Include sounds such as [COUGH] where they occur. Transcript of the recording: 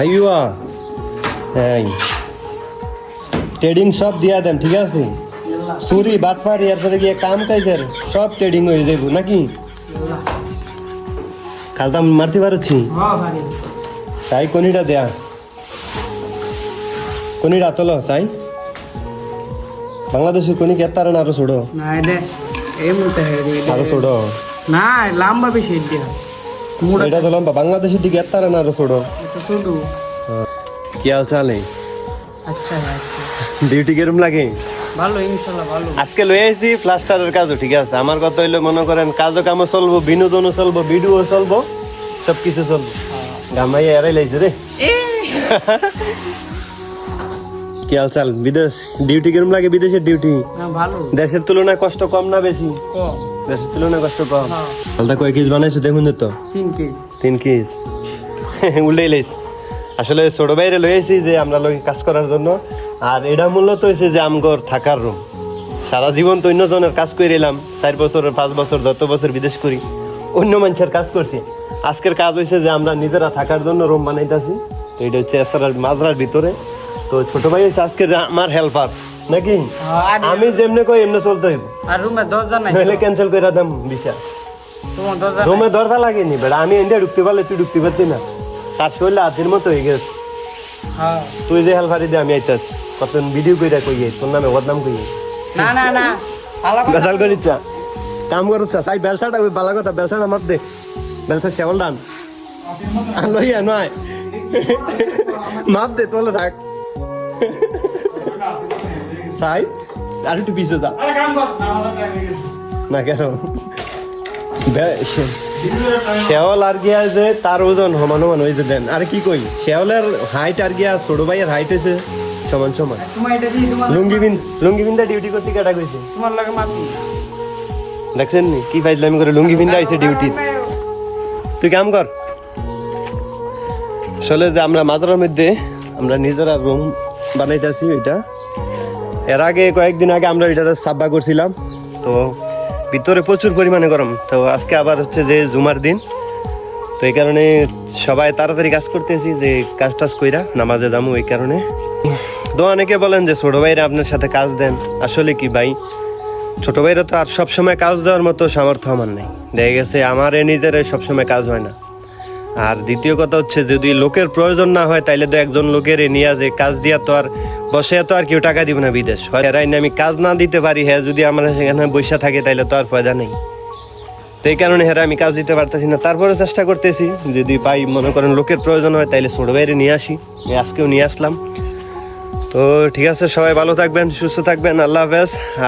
আইয়া হ্যাঁ ট্রেডিং সব দিয়া দেন ঠিক আছে? সুরি বাটপারি এরপরে গিয়ে কাম কাজের সব ট্রেডিং হয়ে যাইব নাকি? খালতাম মারতে পারছি। তাই কোনিটা দেয়া। কোনিটা তোলো তাই? বাংলাদেশের কোনি কেতারে আরও ছোড়ো আরও ছোড়ো না লম্বা বেশি দিয়া। এটা তো লম্বা বাংলাদেশের দিকে এতারে না এটা কি হাল চালে আচ্ছা আচ্ছা। ডিউটি কিরম লাগে? ভালো ইনশাল্লাহ ভালো। আজকে লয়ে আসি প্লাস্টারের কাজও ঠিক আছে? আমার কথা হইল মনে করেন কাজও কামও চলবো বিনোদনও চলবো ভিডিও চলবো সব কিছু চলবো গামাই এরাই লাইছে রে। কি হাল চাল? বিদেশ ডিউটি কিরম লাগে বিদেশের ডিউটি ভালো। দেশের তুলনায় কষ্ট কম না বেশি? কম। দেশের তুলনায় কষ্ট কম। হ্যাঁ। কয় কেজি বানাইছো দেখুন তো? তিন কেজি। তিন কেজ। [LAUGHS] উল্লেই লাইছ আসলে ছোট বাইরে লইছি যে আমরা লই কাজ করার জন্য। আর এটা মূলত হয়েছে যে আমগর থাকার রুম সারা জীবন তো অন্য জনের কাজ করে এলাম। চার বছর পাঁচ বছর যত বছর বিদেশ করি অন্য মানুষের কাজ করছি। আজকের কাজ হয়েছে যে আমরা নিজেরা থাকার জন্য রুম বানাইতেছি। তো এটা হচ্ছে এসরার মাজরার ভিতরে। তো ছোট ভাই হচ্ছে আজকের আমার হেল্পার নাকি? আমি যেমনি কই এমনি চলতে হইব। আর রুমে দরজা নাই। নইলে ক্যান্সেল করে দাম বিশাল তোমার দরজা রুমে দরজা লাগেনি বেড়া। আমি এনে ঢুকতে পারলে তুই ঢুকতে পারতি না। তার শরীরে হাতের মতো হয়ে গেছে। হ্যাঁ। তুই যে হেলফারি দিয়ে আমি আইতাস কত ভিডিও কইরা কইয়ে তোর নামে বদনাম কইয়ে না না না। বেসাল করিচ্ছা কাম করছা তাই বেলসাটা ওই বালা কথা। বেলসাটা মাপ দে। বেলসা সেবল ডান লইয়া নয় মাপ দে তোলে রাখ। সাই আর একটু পিছিয়ে যা। না কেন? শেওল আর গিয়া যে তার ওজন সমান সমান হয়েছে দেন। আর কি কই? শেওলের হাইট আর গিয়া ছোট ভাইয়ের হাইট হয়েছে সমান সমান। তোমার এটা লুঙ্গি বিন লুঙ্গি বিন্দা ডিউটি করতে কেটা কইছে। তোমার লাগে মাপি দেখছেন নি? কি ফাইজলামি করে লুঙ্গি বিন্দা আইছে ডিউটি তুই কাম কর। আসলে যে আমরা মাজারের মধ্যে আমরা নিজেরা রুম বানাইতেছি ওইটা। এর আগে কয়েকদিন আগে আমরা এটা সাব্বা করছিলাম, তো ভিতরে প্রচুর পরিমাণে গরম। তো আজকে আবার হচ্ছে যে জুমার দিন, তো এই কারণে সবাই তাড়াতাড়ি কাজ করতেছি যে কাজ টাজ কইরা নামাজে দামু এই কারণে। তো অনেকে বলেন যে ছোট ভাইরা আপনার সাথে কাজ দেন, আসলে কি ভাই? ছোট ভাইরা তো আর সবসময় কাজ দেওয়ার মতো সামর্থ্য আমার নেই। দেখা গেছে আমার নিজের সবসময় কাজ হয় না। আর দ্বিতীয় কথা হচ্ছে, যদি লোকের প্রয়োজন না হয়, তাইলে তো একজন লোকের নিয়ে যে কাজ দিয়া তো আর বসে তো আর কেউ টাকা দিব না বিদেশ। হয় আমি কাজ না দিতে পারি হ্যাঁ যদি আমরা সেখানে বসে থাকে, তাইলে তো আর ফায়দা নেই। তো এই কারণে হেরা আমি কাজ দিতে পারতেছি না। তারপরে চেষ্টা করতেছি, যদি পাই মনে করেন লোকের প্রয়োজন হয়, তাইলে ছোট বাইরে নিয়ে আসি। আজকেও নিয়ে আসলাম। তো ঠিক আছে, সবাই ভালো থাকবেন, সুস্থ থাকবেন, আল্লাহ হাফেজ।